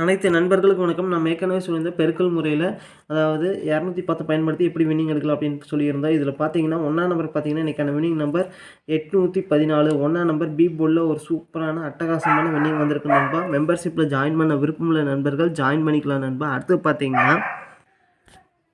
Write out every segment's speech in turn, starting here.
அனைத்து நண்பர்களுக்கும் வணக்கம். நான் ஏற்கனவே சொல்லியிருந்த பெருக்கல் முறையில் அதாவது இரநூத்தி பத்து பயன்படுத்தி எப்படி வின்னிங் எடுக்கலாம் அப்படின்னு சொல்லியிருந்தோம் இதில் பார்த்தீங்கன்னா ஒன்றா நம்பர் பார்த்தீங்கன்னா இன்றைக்கான வின்னிங் நம்பர் எட்நூற்றி பதினாலு. ஒன்றா நம்பர் பி போர்டில் ஒரு சூப்பரான அட்டகாசமான வின்னிங் வந்திருக்கு நண்பா. மெம்பர்ஷிப்பில் ஜாயின் பண்ண விருப்பமுள்ள நண்பர்கள் ஜாயின் பண்ணிக்கலாம் நண்பா. அடுத்து பார்த்தீங்கன்னா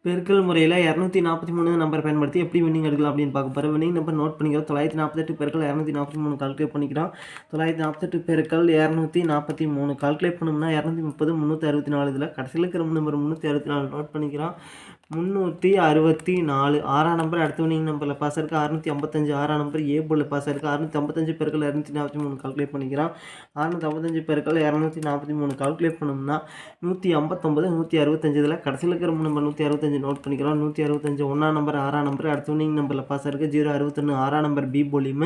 பெருக்கல் முறையில் இரநூத்தி நாற்பத்தி மூணு நம்பர் பயன்படுத்தி எப்படி வின்னிங் எடுக்கலாம் அப்படின்னு பார்க்க போகிறோம் வின்னிங் நம்பர் நோட் பண்ணிக்கிறோம். தொள்ளாயிரத்தி நாற்பத்தெட்டு பெருக்கள் இரநூத்தி நாற்பத்தி மூணு கால்குலேட் பண்ணிக்கிறோம். தொள்ளாயிரத்தி நாற்பத்தெட்டு பெருக்கள் இரநூத்தி நாற்பத்தி மூணு கால்குலேட் பண்ணோம்னா இரநூத்தி முப்பது முந்நூற்றி அறுபத்தி நாலு இதில் கடைசியில் இருக்கிற நம்பர் முந்நூற்றி அறுபத்தி நாலு நோட் பண்ணிக்கிறோம். முந்நூற்றி அறுபத்தி நாலு ஆறாம் நம்பர் அடுத்த வினிங் நம்பரில் பாஸ் இருக்குது அறுநூற்றி ஐம்பத்தஞ்சு ஆறாம் நம்பர் ஏ போல் பாஸ் இருக்குது அறுநூற்றி ஐம்பத்தஞ்சு பெருக்கள் இரநூத்தி நாற்பத்தி மூணு கால்குலேட் பண்ணிக்கிறான் அறுநூற்றி ஐம்பத்தஞ்சு பெருக்கள் இரநூத்தி நாற்பத்தி மூணு கால்குலேட் பண்ணோம்னா நூற்றி ஐம்பத்தொம்பது நூற்றி அறுபத்தஞ்சு இதில் கடைசியில் இருக்கிற நம்பர் நூற்றி அறுபத்தஞ்சு நோட் பண்ணிக்கிறோம் நூற்றி அறுபத்தஞ்சு ஒன்றாம் நம்பர் ஆறாம் நம்பர் அடுத்த வினிங் நம்பரில் பாஸ் ஆயிருக்கு. ஜீரோ அறுபத்தொன்று ஆறாம் நம்பர் பி போலியும்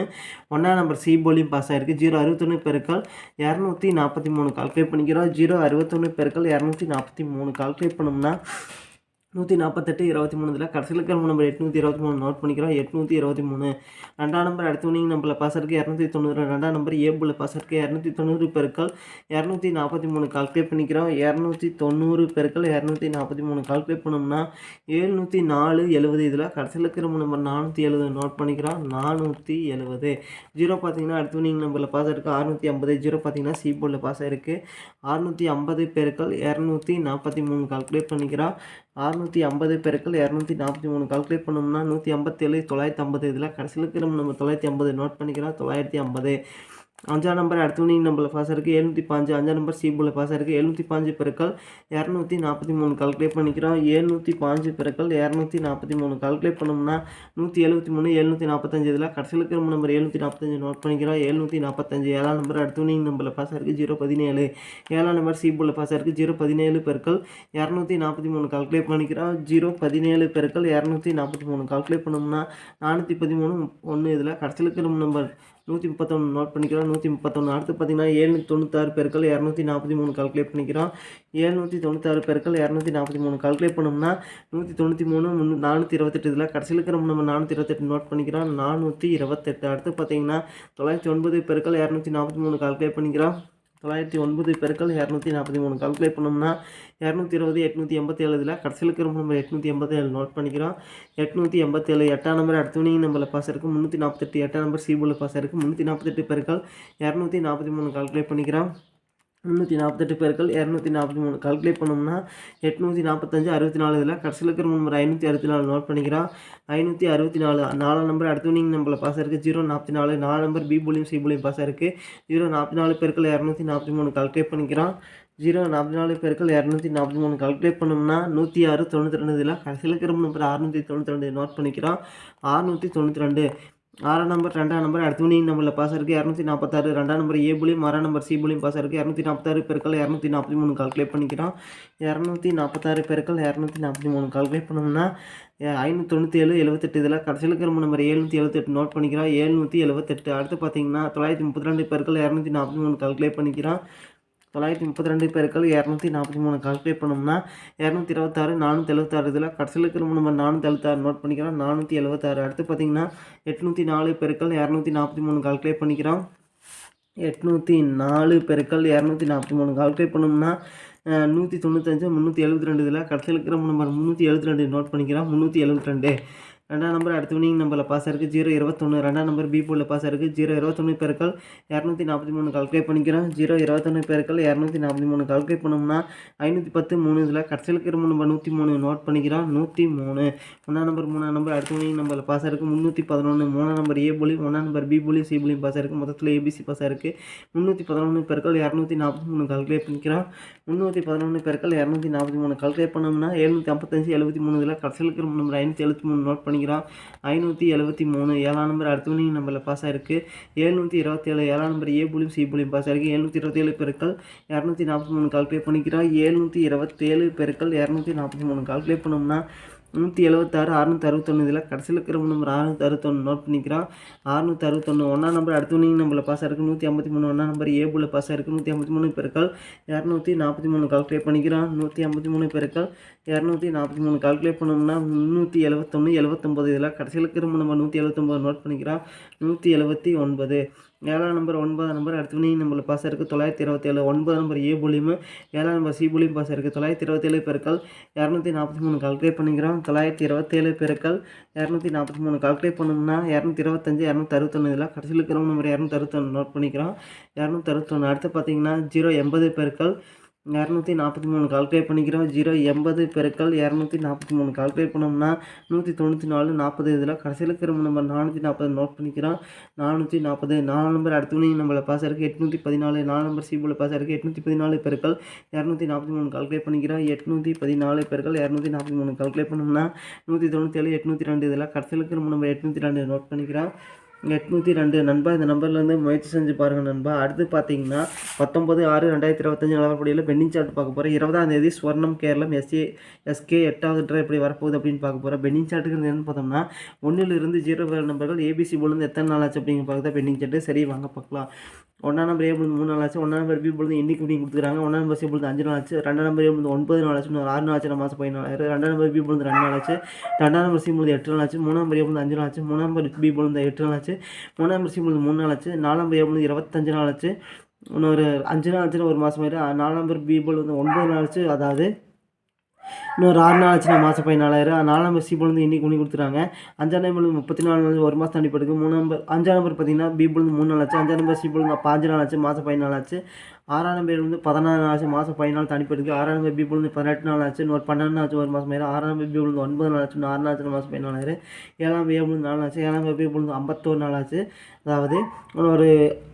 ஒன்றாம் நம்பர் சி போலியும் பாஸ் ஆயிருக்கு. ஜீரோ அறுபத்தொன்று பெருக்கள் இரநூத்தி நாற்பத்தி மூணு. கால்குலேட் பண்ணிக்கிறோம். ஜீரோ அறுபத்தொன்று பெருக்கள் இரநூத்தி நாற்பத்தி மூணு. கால்குலேட் பண்ணோம்னா நூற்றி நாற்பத்தெட்டு இருபத்தி மூணுல கடைசியில் இருக்கிற நம்பர் எட்நூற்றி இருபத்தி மூணு நோட் பண்ணிக்கிறோம். எட்நூற்றி இருபத்தி மூணு. ரெண்டாம் நம்பர் அடுத்த வினிங் நம்பரில் பாஸ் இருக்குது இரநூத்தி தொண்ணூறு. ரெண்டாம் நம்பர் ஏபிள் பாஸ் இருக்குது இரநூத்தி தொண்ணூறு பெருக்கள் இரநூத்தி நாற்பத்தி மூணு கால்குலேட் பண்ணிக்கிறோம். இரநூத்தி தொண்ணூறு பெருக்கள் இரநூத்தி நாற்பத்தி மூணு கால்குலேட் பண்ணோம்னா ஏழ்நூற்றி நாலு எழுபது. இதில் கடைசியில் இருக்கிற நம்பர் நானூற்றி எழுபது நோட் பண்ணிக்கிறோம். நானூற்றி எழுபது. ஜீரோ பார்த்தீங்கன்னா அடுத்த வினிங் நம்பரில் பாஸ் இருக்குது அறுநூற்றி ஐம்பது. ஜீரோ பார்த்தீங்கன்னா சி போர்டில் பாஸ் இருக்குது அறுநூற்றி ஐம்பது பெருக்கள் இரநூத்தி நாற்பத்தி மூணு கால்குலேட் பண்ணிக்கிறோம். நானூற்றி ஐம்பது பெருக்கள் இரநூத்தி நாற்பத்தி மூணு. கால்குலேட் பண்ணோம்னா நூற்றி ஐம்பத்தேழு தொள்ளாயிரத்தி ஐம்பது. இதில் கடைசியில் நம்ம தொள்ளாயிரத்தி ஐம்பது நோட் பண்ணிக்கிறோம். தொள்ளாயிரத்தி ஐம்பது. அஞ்சாம் நம்பர் அடுத்த வினிங் நம்பரில் பாஸ் இருக்குது எழுநூற்றி பாஞ்சு அஞ்சாம் நம்பர் சி பாஸ் இருக்குது எழுநூற்றி பாஞ்சு பெருக்கள் இரநூத்தி நாற்பத்தி மூணு கால்குலேட் பண்ணிக்கிறோம். எழுநூற்றி பாஞ்சு பெருக்கள் இரநூத்தி நாற்பத்தி மூணு. கால்குலேட் பண்ணோம்னா நூற்றி எழுபத்தி மூணு எழுநூற்றி நாற்பத்தஞ்சு. இதில் கடைசியில் இருக்கிற நம்பர் எழுநூற்றி நாற்பத்தஞ்சு நோட் பண்ணிக்கிறோம். எழுநூற்றி நாற்பத்தஞ்சு. ஏழாம் நம்பர் அடுத்த வினிங் நம்பரில் பாஸ் இருக்குது ஜீரோ பதினேழு. ஏழாம் நம்பர் சி போல பாஸ் இருக்குது ஜீரோ பதினேழு பெருக்கள் இரநூத்தி நாற்பத்தி மூணு கால்குலேட் பண்ணிக்கிறோம். ஜீரோ பதினேழு பெருக்கள் இரநூத்தி நாற்பத்தி மூணு. கால்குலேட் பண்ணோம்னா நானூற்றி பதிமூணு ஒன்று இதில் கடைசியில் இருக்கிற நம்பர் நூற்றி முப்பத்தொன்று நோட் பண்ணிக்கிறோம். நூற்றி முப்பத்தொன்று அடுத்து பார்த்தீங்கன்னா ஏழ்நூற்றி தொண்ணூத்தாறு பெருக்கள் இரநூத்தி நாற்பத்தி மூணு கால்குலேட் பண்ணிக்கிறோம். ஏழ்நூற்றி தொண்ணூத்தாறு பேருக்கள் இரநூத்தி நாற்பத்தி மூணு கால்குலேட் பண்ணோம்னா நூற்றி தொண்ணூற்றி மூணு முன்னூ நானூற்றி இருபத்தெட்டு இதில் கடைசியில் இருக்கிற நம்ம நானூற்றி இருபத்தெட்டு நோட் பண்ணிக்கிறோம். நானூற்றி இருபத்தெட்டு அடுத்து பார்த்தீங்கன்னா தொள்ளாயிரத்தி ஒன்பது பெருக்கள் இரநூத்தி நாற்பத்தி மூணு கால்குலேட் பண்ணிக்கிறோம். தொள்ளாயிரத்தி ஒன்பது பெருக்கள் இரநூத்தி நாற்பத்தி மூணு கால்குலேட் பண்ணோம்னா இரநூத்தி இருபது எட்நூற்றி எண்பத்தி ஏழு இதில் கடைசியில் இருக்கிற நம்பர் எட்நூற்றி எண்பத்தி ஏழு நோட் பண்ணிக்கிறோம். எட்நூற்றி எண்பத்தேழு எட்டாம் நம்பர் அடுத்தவனையும் வினிங் நம்பரில் பாஸ் இருக்குது முந்நூற்றி நாற்பத்தெட்டு எட்டாம் நம்பர் சிபுல பாஸ் இருக்குது முந்நூற்றி நாற்பத்தெட்டு பெருக்கள் இரநூத்தி நாற்பத்தி மூணு கால்குலேட் பண்ணிக்கிறோம். முந்நூற்றி நாற்பத்தெட்டு பேர்கள் இரநூத்தி நாற்பத்தி மூணு கால்குலேட் பண்ணோம்னா எட்நூற்றி நாற்பத்தஞ்சு அறுபத்தி நாலு இதில் கடைசியில் இருக்கிற நம்பர் ஐநூற்றி அறுபத்தி நாலு நோட் பண்ணிக்கிறான் ஐநூற்றி அறுபத்தி நாலு நாலாம் நம்பர் அடுத்தவனிங் நம்பரில் பாஸ் இருக்குது ஜீரோ நாற்பத்தி நாலு நாலு நம்பர் பி போலியும் சி போலியும் பாஸ் இருக்குது ஜீரோ நாற்பத்தி நாலு பேர்கள் இரநூத்தி நாற்பத்தி மூணு கால்குலேட் பண்ணிக்கிறான் ஜீரோ நாற்பத்தி நாலு பேருக்கள் இரநூத்தி நாற்பத்தி மூணு கால்குலேட் பண்ணோம்னா நூற்றி ஆறு தொண்ணூற்றி ரெண்டு இதில் கடைசியில் இருக்கிற நம்பர் அறுநூற்றி தொண்ணூற்றி ரெண்டு நோட் பண்ணிக்கிறோம். அறுநூற்றி தொண்ணூற்றி ரெண்டு. ஆறாம் நம்பர் ரெண்டாம் நம்பர் அடுத்து வினிங் நம்பரில் பாஸ் இருக்குது இரநூத்தி நாற்பத்தாறு ரெண்டாம் நம்பர் ஏ புலியும் ஆறாம் நம்பர் சி புலியும் பாஸ் இருக்குது இரநூத்தி நாற்பத்தாறு பெருக்கள் இரநூத்தி நாற்பத்தி மூணு கால்குலேட் பண்ணிக்கிறோம். இரநூத்தி நாற்பத்தாறு பெருக்கள் இரநூத்தி நாற்பத்தி மூணு கால்குலேட் பண்ணோம்னா ஐநூற்றி தொண்ணூற்றி ஏழு எழுபத்தெட்டு இதில் கடைசியில் இருக்கிற நம்பர் ஏழ்நூற்றி எழுபத்தெட்டு நோட் பண்ணிக்கிறோம். ஏழ்நூற்றி எழுபத்தெட்டு அடுத்து பார்த்தீங்கன்னா தொள்ளாயிரத்தி முப்பத்தி ரெண்டு பெருக்கள் இரநூத்தி நாற்பத்தி மூணு கால்குலேட் பண்ணிக்கிறோம். தொள்ளாயிரத்தி முப்பத்தி ரெண்டு பேருக்கள் இரநூத்தி நாற்பத்தி மூணு கால்குலேட் பண்ணோம்னா இரநூத்தி இருபத்தாறு நானூற்றி எழுபத்தாறு இதில் கடைசியில் இருக்கிற நம்ம நானூற்றி எழுபத்தாறு நோட் பண்ணிக்கிறோம். நானூற்றி எழுபத்தாறு. அடுத்து பார்த்திங்கன்னா எட்நூற்றி நாலு பெருக்கள் இரநூத்தி நாற்பத்தி மூணு கால்குலேட் பண்ணிக்கிறோம். எட்நூற்றி நாலு பெருக்கள் இரநூத்தி நாற்பத்தி மூணு கால்குலேட் பண்ணோம்னா நூற்றி தொண்ணூத்தஞ்சு முந்நூற்றி எழுபத்தி ரெண்டு இதில் கடைசியில் இருக்கிற நம்பர் முந்நூற்றி எழுபத்தி ரெண்டு நோட் பண்ணிக்கிறோம். முந்நூற்றி எழுபத்தி ரெண்டு. ரெண்டாம் நம்பர் அடுத்த வினிங் நம்பரில் பாஸ் இருக்குது ஜீரோ இருபத்தொன்று ரெண்டாம் நம்பர் பி போலில் பாஸ் இருக்குது ஜீரோ இருபத்தொன்று பேருக்கள் இரநூத்தி நாற்பத்தி மூணு கால்குலேட் பண்ணிக்கிறோம் ஜீரோ இருபத்தொன்று பேருக்கள் இரநூத்தி நாற்பத்தி மூணு கால்குலேட் பண்ணோம்னா ஐநூற்றி பத்து மூணு இதில் கடைசியில் இருக்கிற நம்பர் நூற்றி மூணு நோட் பண்ணிக்கிறோம் நூற்றி மூணு. ஒன்றாம் நம்பர் மூணாம் நம்பர் அடுத்த வினிங் நம்பரில் பாஸ் இருக்குது முந்நூற்றி பதினொன்று மூணாம் நம்பர் ஏ புலி ஒன்றாம் நம்பர் பி போலியும் சி போலியும் பாஸ் இருக்குது மொத்தத்தில் ஏபிசி பாஸ் இருக்குது முந்நூற்றி பதினொன்று பேருக்கள் இரநூத்தி நாற்பத்தி மூணு கால்குலேட் பண்ணிக்கிறோம் முந்நூற்றி பதினொன்று பேருக்கள் இரநூத்தி நாற்பத்தி மூணு கால்குலேட் பண்ணோம்னா எழுநூற்றி ஐம்பத்தஞ்சு எழுபத்தி மூணு இதில் கடைசியில் இருக்கிற நம்பர் ஐநூற்றி எழுபத்தி மூணு நோட் பண்ணிக்கிறோம் ஐநூற்றி எழுபத்தி மூணு ஏழாம் நம்பர் அடுத்த நம்பரில் பாஸ் ஆயிருக்கு. எழுநூற்றி இருபத்தேழு ஏழாம் நம்பர் ஏ புலியும் சி புலியும் பாஸ் ஆயிருக்கு. எழுநூற்றி இருபத்தேழு பெருக்கள் இரநூத்தி நாற்பத்தி மூணு கால்குலேட் பண்ணிக்கிறோம். எழுநூற்றி இருபத்தேழு பெருக்கள் இரநூத்தி நாற்பத்தி மூணு கால்குலேட் பண்ணோம்னா நூற்றி எழுபத்தாறு அறுநூற்றி அறுபத்தொன்று இதில் கடைசியில் இருக்கிற நம்பர் அறுநூற்றி அறுபத்தொன்று நோட் பண்ணிக்கிறோம் அறுநூற்றி அறுபத்தொன்று ஒன்றா நம்பர் அடுத்து வினிங் நம்பரில் பாஸ் ஆயிருக்கு. நூற்றி ஐம்பத்தி மூணு ஒன்றா நம்பர் ஏபுல பாஸ் ஆயிருக்கு. நூற்றி ஐம்பத்தி மூணு பெருக்கள் இரநூத்தி நாற்பத்தி மூணு கால்குலேட் பண்ணிக்கிறோம் நூற்றி ஐம்பத்தி மூணு பெருக்கள் இரநூத்தி நாற்பத்தி மூணு கால்குலேட் பண்ணோம்னா முந்நூற்றி எழுபத்தொன்று எழுபத்தொம்பது இதில் கடைசியில் இருக்கிற நம்பர் நூற்றி எழுபத்தொம்பது நோட் பண்ணிக்கிறோம் நூற்றி எழுபத்தி ஒன்பது. ஏழாம் நம்பர் ஒன்பதாம் நம்பர் அடுத்து வினிங் நம்பரில் பாஸ் இருக்குது தொள்ளாயிரத்தி இருபத்தேழு ஒன்பது நம்பர் ஏ புலியும் ஏழாம் நம்பர் சி புலியும் பாஸ் இருக்குது தொள்ளாயிரத்தி இருபத்தேழு பெருக்கள் இரநூத்தி நாற்பத்தி மூணு கால்குலேட் பண்ணிக்கிறோம். தொள்ளாயிரத்தி இருபத்தேழு பெருக்கள் இரநூத்தி நாற்பத்தி மூணு கால்குலேட் பண்ணோம்னா இரநூத்தி இருபத்தஞ்சு இரநூத்தி அறுபத்தொன்று இதில் கடைசியில் இருக்கிற நம்பர் இரநூத்தி அறுபத்தொன்று நோட் பண்ணிக்கிறோம். இரநூத்தி அறுபத்தொன்று அடுத்து பார்த்தீங்கன்னா ஜீரோ எண்பது பெருக்கள் இரநூத்தி நாற்பத்தி மூணு கால்குலேட் பண்ணிக்கிறோம். ஜீரோ எண்பது பெருக்கள் இரநூத்தி நாற்பத்தி மூணு கால்குலேட் பண்ணோம்னா நூற்றி தொண்ணூற்றி நாலு நாற்பது இதில் கடைசியில் இருக்கிற நம்பர் நானூற்றி நாற்பது நோட் பண்ணிக்கிறோம். நானூற்றி நாற்பது நாலு நம்பர் அடுத்த மணி பாஸ் இருக்குது எட்நூற்றி பதினாலு நாலு நம்பர் சிபியில் பாஸ் இருக்குது எட்நூற்றி பதினாலு பெருக்கள் இரநூத்தி நாற்பத்தி மூணு கால்குலேட் பண்ணிக்கிறோம். எட்நூற்றி பதினாலு பெருக்கள் இரநூத்தி நாற்பத்தி மூணு கால்குலேட் பண்ணோம்னா நூற்றி தொண்ணூற்றி ஏழு எட்நூற்றி ரெண்டு இதில் கடைசியில் இருக்கிற நம்பர் எட்நூற்றி ரெண்டு நோட் பண்ணிக்கிறோம். எட்நூற்றி ரெண்டு. நண்பா இந்த நம்பர்லேருந்து முயற்சி செஞ்சு பாருங்கள் நண்பா. அடுத்து பார்த்தீங்கன்னா பத்தொம்பது ஆறு ரெண்டாயிரத்தி இருபத்தஞ்சு நிலவரப்படியில் பெண்டிங் சார்ட் பார்க்க போகிறோம் இருபதாம் தேதி ஸ்வர்ணம் கேரளம் எஸ்ஏ எஸ்கே எட்டாவது ட்ரை எப்படி வரப்போகுது அப்படின்னு பார்க்க போகிறோம் பெண்டிங் சார்ட்டுக்கு என்னன்னு பார்த்தோம்னா ஒன்றிலிருந்து ஜீரோ வர நம்பர்கள் ஏபிசி போலேருந்து எத்தனை நாள் ஆச்சு அப்படிங்கிற பார்க்க பெண்டிங் சார்ட்டு சரி வாங்க பார்க்கலாம். ஒன்றாம் நம்பர் ஏ பொழுது மூணு நாள் ஆச்சு ஒன்றாம் நம்பர் பி பொழுது இன்னைக்கு இப்படி கொடுத்துருக்காங்க. ஒன்றாம் நம்பர் சி பொழுது அஞ்சு நாள் ஆச்சு ரெண்டாம் நம்பர் ஏ பொழுது ஒன்பது நாள் ஆச்சு ஆறு நாள் ஆச்சு மாதம் பதினாலாயிரம் ரெண்டாம் நம்பர் பி பொழுது ரெண்டு நாள் ஆச்சு ரெண்டாம் நம்பர் சி பொழுது எட்டு நாள் ஆச்சு மூணாம் நம்பர் ஏ பொழுது அஞ்சு நாள் ஆச்சு மூணாம் நம்பர் பி பொழுது எட்டு நாள் ஆச்சு மூணாம் நம்பர் சி மூணு நாள் ஆச்சு. நாலாம் நம்பர் ஏ இருபத்தஞ்சு நாள் ஆச்சு. இன்னொரு அஞ்சு நாள் ஆச்சுன்னா ஒரு மாதம் ஆயிடும் நாலாம் நம்பர் பி வந்து ஒன்பது நாள் ஆச்சு. அதாவது இன்னொரு ஆறு நாள் ஆச்சுன்னா மாதம் பதினாலாயிரம். நாலாம் நம்பர் சி வந்து இன்னைக்கு பண்ணி கொடுத்துறாங்க அஞ்சாம் நம்பர் முப்பத்தி நாலு நாள் ஒரு மாதம் தண்ணி படுக்கு மூணு நம்பர் அஞ்சாம் நம்பர் பார்த்தீங்கன்னா பி வந்து மூணு நாள் ஆச்சு. அஞ்சாம் நம்பர் சி பாஞ்சு நாள் ஆச்சு. மாதம் பதினாலு ஆச்சு. ஆறாம் பேர் வந்து பதினாறு ஆச்சு மாதம் பதினாலு தாண்டி படுக்கு ஆறாம் பேர் பி பொழுது பதினெட்டு நாள் ஆச்சு இன்னொரு பன்னெண்டு நாள் ஆச்சு ஒரு மாதம் ஆயிரம் ஆறாம் நம்பர் பி ஒன்பது நாள் ஆச்சு இன்னும் ஆறு நாள் ஆச்சு மாதம் பதினாலாயிரம் ஏழாம் நம்பர் ஏ நாலு ஆச்சு ஏழாம் நம்பர் பி பொழுது ஐம்பத்தோரு நாள் ஆச்சு அதாவது ஒரு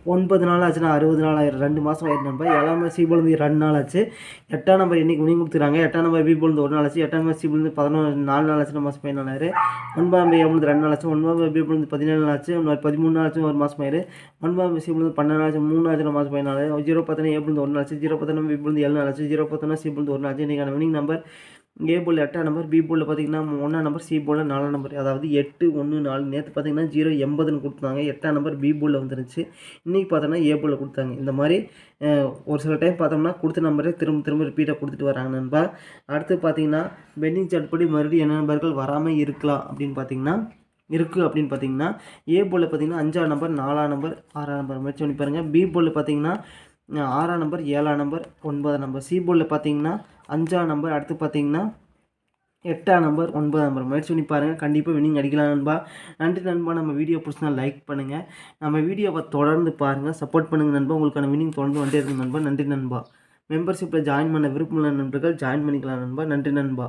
ஒன்பது நாள் ஆச்சுன்னா அறுபது நாள் ஆயிரம் ரெண்டு மாதம் ஆயிரம் நம்பர் ஏழாம் நம்பர் சி ரெண்டு நாள் ஆச்சு எட்டாம் நம்பர் இன்றைக்கி முடிவு கொடுத்துருக்காங்க எட்டாம் நம்பர் பி பொழுது ஒரு நாள் ஆச்சு எட்டாம் நம்பர் சி பொழுது பதினொன்று நாலு நாள் ஆச்சு மாதம் பதினாலாயிரம் ஒன்பதாம் நம்பர் ஏ ரெண்டு நாள் ஆச்சு ஒன்பதாம் நம்பர் பி பதினேழு நாள் ஆச்சு இன்னொரு பதிமூணு நாள் ஆச்சு ஒரு மாதம் ஆயிரம் ஒன்பதாம் நம்பர் சி பன்னெண்டு நாள் ஆச்சு மூணு நாள் ஆச்சு மாதம் பதினாலு ஜீரோ பத்து பத்தனை ஏ புள்ளி ஒரு ஆச்சு ஜீரோ பத்தனை பி ஏழு நாலு ஆச்சு ஜீரோ பத்தனை சி புள்ளி ஒரு நாள் ஆச்சு இன்றைக்கான வினிங் நம்பர் ஏ போல் எட்டாம் நம்பர் பி போலில் பார்த்தீங்கன்னா ஒன்றாம் நம்பர் சி போலில் நாலாம் நம்பர் அதாவது எட்டு ஒன்று நாலு நேற்று பார்த்தீங்கன்னா ஜீரோ எண்பதுன்னு கொடுத்தாங்க. எட்டாம் நம்பர் பி போலில் வந்துருந்துச்சு இன்றைக்கி பார்த்தோன்னா ஏ போலில் கொடுத்தாங்க. இந்த மாதிரி ஒரு சில டைம் பார்த்தோம்னா கொடுத்த நம்பரே திரும்ப திரும்ப ரிப்பீட்டாக கொடுத்துட்டு வராங்க நண்பா. அடுத்து பார்த்தீங்கன்னா பெண்டிங் சார்ட் படி மறுபடியும் என்ன நம்பர்கள் வராமல் இருக்கலாம் அப்படின்னு பார்த்தீங்கன்னா இருக்குது அப்படின்னு பார்த்தீங்கன்னா ஏ போலில் பார்த்தீங்கன்னா அஞ்சாம் நம்பர் நாலாம் நம்பர் ஆறாம் நம்பர் முயற்சி பண்ணி பாருங்கள் பி போலில் பார்த்தீங்கன்னா ஆறாம் நம்பர் ஏழாம் நம்பர் ஒன்பதாம் நம்பர் சி போர்டில் பார்த்தீங்கன்னா அஞ்சாம் நம்பர் அடுத்து பார்த்தீங்கன்னா எட்டாம் நம்பர் ஒன்பதாம் நம்பர் முயற்சி பண்ணி பாருங்கள் கண்டிப்பாக வினிங் அடிக்கலாம் நண்பா. நன்றி நண்பா. நம்ம வீடியோ பிடிச்சினா லைக் பண்ணுங்கள் நம்ம வீடியோவை தொடர்ந்து பாருங்கள் சப்போர்ட் பண்ணுங்கள் நண்பா. உங்களுக்கான வினிங் தொடர்ந்து வந்துட்டே இருக்கு நண்பா. நன்றி நண்பா. மெம்பர்ஷிப்பில் ஜாயின் பண்ண விருப்பமுள்ள நண்பர்கள் ஜாயின் பண்ணிக்கலாம் நண்பா. நன்றி நண்பா.